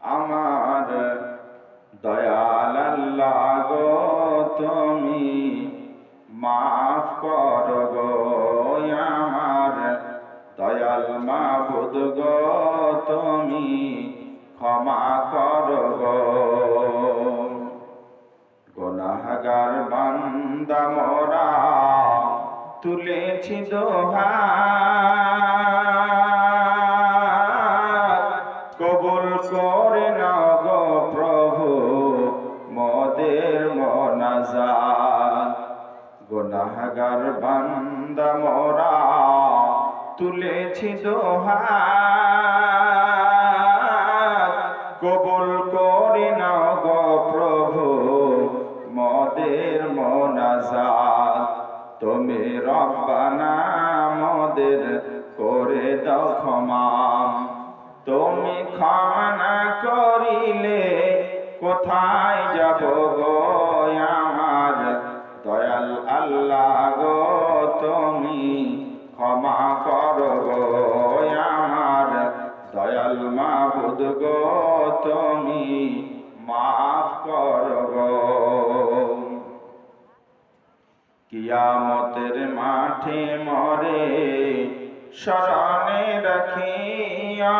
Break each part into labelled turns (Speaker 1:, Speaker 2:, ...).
Speaker 1: আমার দয়াল আল্লাহ তুমি মাফ কর গো। আমার দয়াল মাবুদ গো, তুমি ক্ষমা কর গো। গুনাহগার বান্দা মোরা তুলেছি দোহা কবুল করে নাও গো প্রভু, মোদের মনাজাত। গুনাহগার বান্দা মোরা, তুলেছি দোহা কবুল করে নাও গো প্রভু, মদের মনাজাত। তুমি রব্বানা মদের করে দাও ক্ষমা। তুমি ক্ষমা করিলে কোথায় যাব গো আমার? দয়াল আল্লাহ গো, তুমি ক্ষমা করো গো আমার। দয়াল মাবুদ গো, তুমি মাফ করো গো। কিয়ামতের মাঠে মরে শরণে রাখিয়া।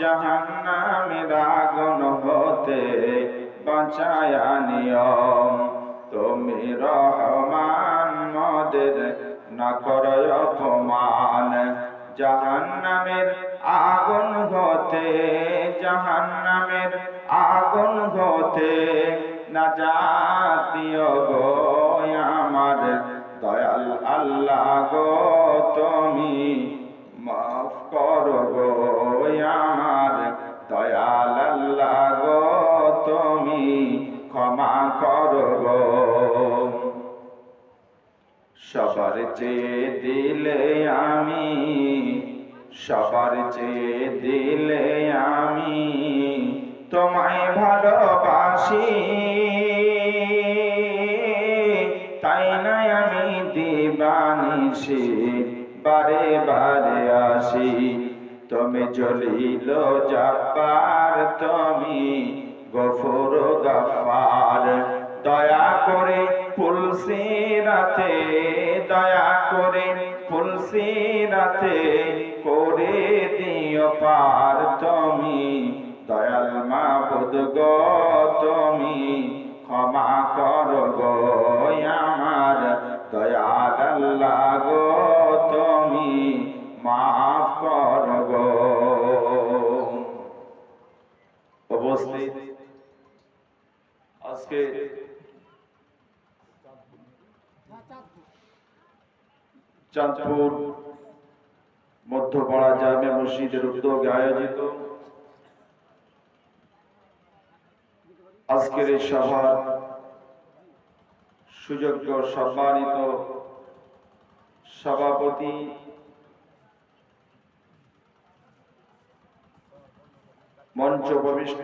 Speaker 1: জাহান্নামের আগুন হতে বাঁচায়া নিয়ম তুমি রহমান, মদের না করো অপমান। জাহান্নামের আগুন হতে, জাহান্নামের আগুন হতে না জাতীয় গো, আমার দয়াল আল্লাহ গো, তুমি মাফ করো গো, আমার দয়াল আল্লাহ গো, তুমি ক্ষমা করো গো। সবার চেয়ে দিলে আমি, সবার চেয়ে দিলে আমি, তোমায় ভালোবাসি না আমি দিবানিসি বারে বারে আসি। তুমি জলিল জব্বার, তুমি গফুর গফার দয়া করে ফুলসি রাতে, দয়া করে ফুলসি রাতে করে দিও পার। তুমি দয়াল মা মাবুদ গো মাফ কর গো উপস্থিত। আজকে চাঁদপুর মধ্যপাড়া জামে মসজিদের উদ্যোগে আয়োজিত আজকের এই সভার সুযোগ্য সম্মানিত সভাপতি মঞ্চ উপবিষ্ট